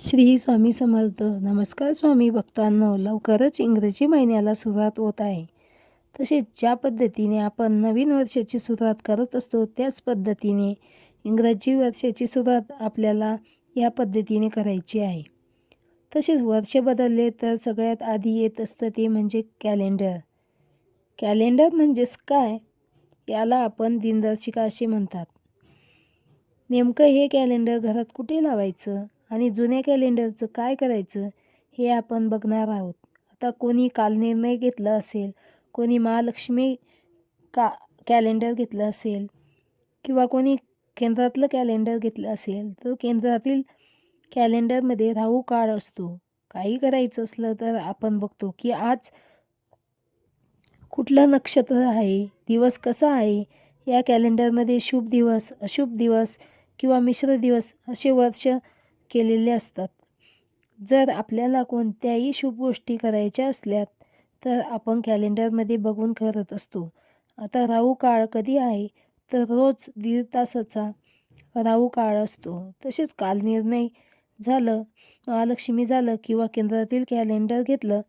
श्री स्वामी समर्थ. नमस्कार स्वामी भक्तांनो लवकरच इंग्रजी महिन्याला सुरुवात होत आहे. तसेच ज्या पद्धतीने आपण नवीन वर्षाची सुरुवात करत असतो त्याच पद्धतीने इंग्रजी वर्षाची सुरुवात आपल्याला या पद्धतीने करायची आहे. तसेच वर्ष बदलले तर सगळ्यात आधी येत असतं ते म्हणजे कॅलेंडर. कॅलेंडर म्हणजेच काय? याला आपण दिनदर्शिका असे म्हणतात. नेमकं हे कॅलेंडर घरात कुठे लावायचं? आणि जुन्या कॅलेंडरचं काय करायचं हे आपण बघणार आहोत. आता कोणी काल निर्णय घेतला असेल कोणी महालक्ष्मी का कॅलेंडर घेतलं असेल किंवा कोणी केंद्रातलं कॅलेंडर घेतलं असेल तर केंद्रातील कॅलेंडरमध्ये राहू काळ असतो. काही करायचं असलं तर आपण बघतो की आज कुठलं नक्षत्र आहे दिवस कसा आहे या कॅलेंडरमध्ये शुभ दिवस अशुभ दिवस किंवा मिश्र दिवस असे वर्ष केलेले असतात. जर आपल्याला कोणत्याही शुभ गोष्टी करायच्या असल्यात तर आपण कॅलेंडरमध्ये बघून करत असतो. आता राहू काळ कधी आहे? तर रोज दीड तासाचा राहू काळ असतो. तसेच काल निर्णय झालं महालक्ष्मी झालं किंवा केंद्रातील कॅलेंडर घेतलं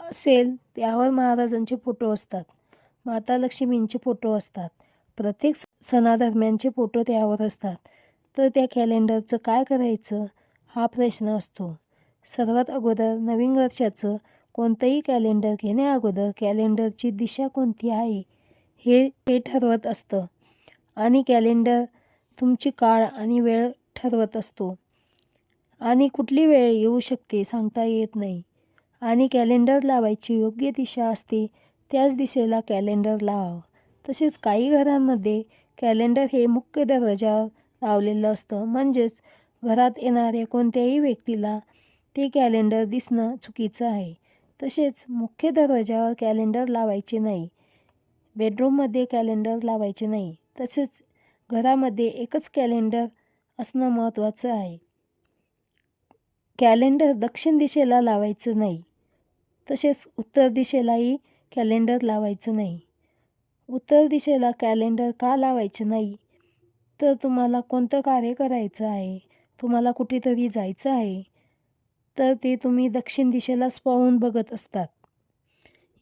असेल त्यावर महाराजांचे फोटो असतात. माता लक्ष्मींचे फोटो असतात. प्रत्येक सणादरम्यानचे फोटो त्यावर असतात. तर त्या कॅलेंडरचं काय करायचं? हा प्रश्न असतो. सर्वात अगोदर नवीन वर्षाचं कोणतंही कॅलेंडर घेण्याअगोदर कॅलेंडरची दिशा कोणती आहे? हे हे ठरवत असतं. आणि कॅलेंडर तुमची काळ आणि वेळ ठरवत असतो. आणि कुठली वेळ येऊ शकते सांगता येत नाही. आणि कॅलेंडर लावायची योग्य दिशा असते त्याच दिशेला कॅलेंडर लावावं तसेच काही घरांमध्ये कॅलेंडर हे मुख्य दरवाजावर लावलेलं असतं. म्हणजेच घरात येणाऱ्या कोणत्याही व्यक्तीला ते कॅलेंडर दिसणं चुकीचं आहे. तसेच मुख्य दरवाजावर कॅलेंडर लावायचे नाही. बेडरूममध्ये कॅलेंडर लावायचे नाही. तसेच घरामध्ये एकच कॅलेंडर असणं महत्त्वाचं आहे. कॅलेंडर दक्षिण दिशेला लावायचं नाही. तसेच उत्तर दिशेलाही कॅलेंडर लावायचं नाही. उत्तर दिशेला कॅलेंडर का लावायचं नाही? तर तुम्हाला कोणतं कार्य करायचं आहे? तुम्हाला कुठेतरी जायचं आहे? तर ते तुम्ही दक्षिण दिशेलाच पाहून बघत असतात.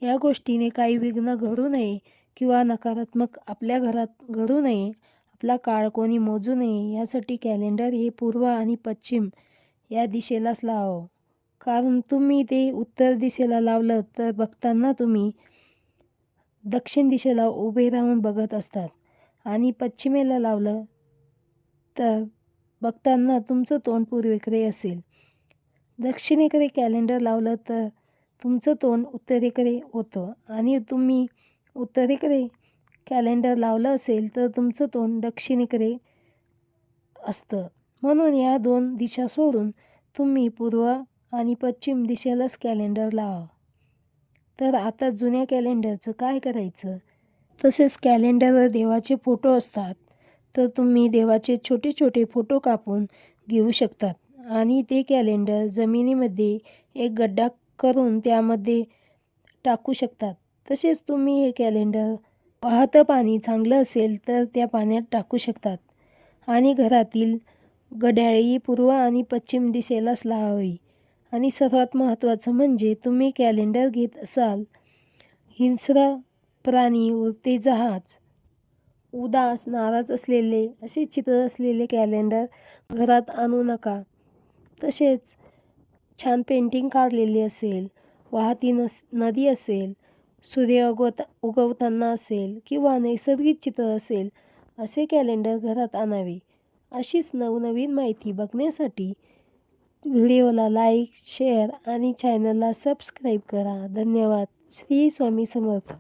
या गोष्टीने काही विघ्न घडू नये किंवा नकारात्मक आपल्या घरात घडू नये आपला काळ कोणी मोजू नये यासाठी कॅलेंडर हे पूर्व आणि पश्चिम या दिशेलाच लावावं. कारण तुम्ही ते उत्तर दिशेला लावलं तर बघताना तुम्ही दक्षिण दिशेला उभे राहून बघत असतात. आणि पश्चिमेला लावलं तर बघताना तुमचं तोंड पूर्वेकडे असेल. दक्षिणेकडे कॅलेंडर लावलं तर तुमचं तोंड उत्तरेकडे होतं. आणि तुम्ही उत्तरेकडे कॅलेंडर लावलं असेल तर तुमचं तोंड दक्षिणेकडे असतं. म्हणून या दोन दिशा सोडून तुम्ही पूर्व आणि पश्चिम दिशेलाच कॅलेंडर लावा. तर आता जुन्या कॅलेंडरचं काय करायचं? तसेच कॅलेंडरवर देवाचे फोटो असतात तर तुम्ही देवाचे छोटे छोटे फोटो कापून घेऊ शकतात. आणि ते कॅलेंडर जमिनीमध्ये एक गड्डा करून त्यामध्ये टाकू शकतात. तसेच तुम्ही हे कॅलेंडर वाहतं पाणी चांगलं असेल तर त्या पाण्यात टाकू शकतात. आणि घरातील घड्याळी पूर्व आणि पश्चिम दिशेलाच लावावी. आणि सर्वात महत्त्वाचं म्हणजे तुम्ही कॅलेंडर घेत असाल हिंस्र प्राणी उडते जहाज. उदास नाराज असलेले असे चित्र असलेले कॅलेंडर घरात आणू नका. तसेच छान पेंटिंग काढलेली असेल वाहती नस नदी असेल सूर्य उगवता उगवताना असेल किंवा नैसर्गिक चित्र असेल असे कॅलेंडर घरात आणावे. अशीच नवनवीन माहिती बघण्यासाठी व्हिडिओला लाईक शेअर आणि चॅनलला सबस्क्राईब करा. धन्यवाद. श्री स्वामी समर्थ.